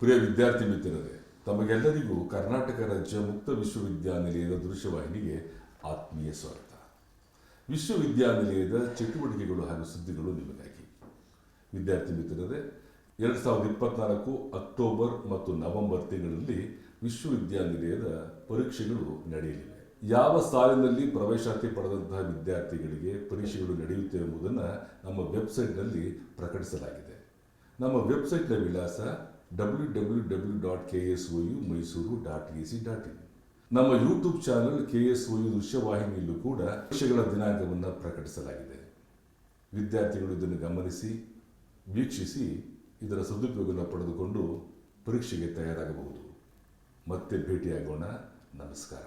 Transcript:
ಪ್ರಿಯ ವಿದ್ಯಾರ್ಥಿ ಮಿತ್ರರೇ, ತಮಗೆಲ್ಲರಿಗೂ ಕರ್ನಾಟಕ ರಾಜ್ಯ ಮುಕ್ತ ವಿಶ್ವವಿದ್ಯಾನಿಲಯದ ದೃಶ್ಯವಾಹಿನಿಗೆ ಆತ್ಮೀಯ ಸ್ವಾಗತ. ವಿಶ್ವವಿದ್ಯಾನಿಲಯದ ಚಟುವಟಿಕೆಗಳು ಹಾಗೂ ಸುದ್ದಿಗಳು ನಿಮಗಾಗಿ. ವಿದ್ಯಾರ್ಥಿ ಮಿತ್ರರೇ, ಎರಡು ಸಾವಿರದ ಇಪ್ಪತ್ನಾಲ್ಕು ಅಕ್ಟೋಬರ್ ಮತ್ತು ನವೆಂಬರ್ ತಿಂಗಳಲ್ಲಿ ವಿಶ್ವವಿದ್ಯಾನಿಲಯದ ಪರೀಕ್ಷೆಗಳು ನಡೆಯಲಿವೆ. ಯಾವ ಸಾಲಿನಲ್ಲಿ ಪ್ರವೇಶಾತಿ ಪಡೆದಂತಹ ವಿದ್ಯಾರ್ಥಿಗಳಿಗೆ ಪರೀಕ್ಷೆಗಳು ನಡೆಯುತ್ತೆ ಎಂಬುದನ್ನು ನಮ್ಮ ವೆಬ್ಸೈಟ್ನಲ್ಲಿ ಪ್ರಕಟಿಸಲಾಗಿದೆ. ನಮ್ಮ ವೆಬ್ಸೈಟ್ನ ವಿಳಾಸ W W W dot K S O U Mysore dot A C dot ನಮ್ಮ YouTube channel K S O U ದೃಶ್ಯವಾಹಿನಿಯಲ್ಲೂ ಕೂಡ ಪರೀಕ್ಷೆಗಳ ದಿನಾಂಕವನ್ನು ಪ್ರಕಟಿಸಲಾಗಿದೆ. ವಿದ್ಯಾರ್ಥಿಗಳು ಇದನ್ನು ಗಮನಿಸಿ, ವೀಕ್ಷಿಸಿ, ಇದರ ಸದುಪಯೋಗವನ್ನು ಪಡೆದುಕೊಂಡು ಪರೀಕ್ಷೆಗೆ ತಯಾರಾಗಬಹುದು. ಮತ್ತೆ ಭೇಟಿಯಾಗೋಣ. ನಮಸ್ಕಾರ.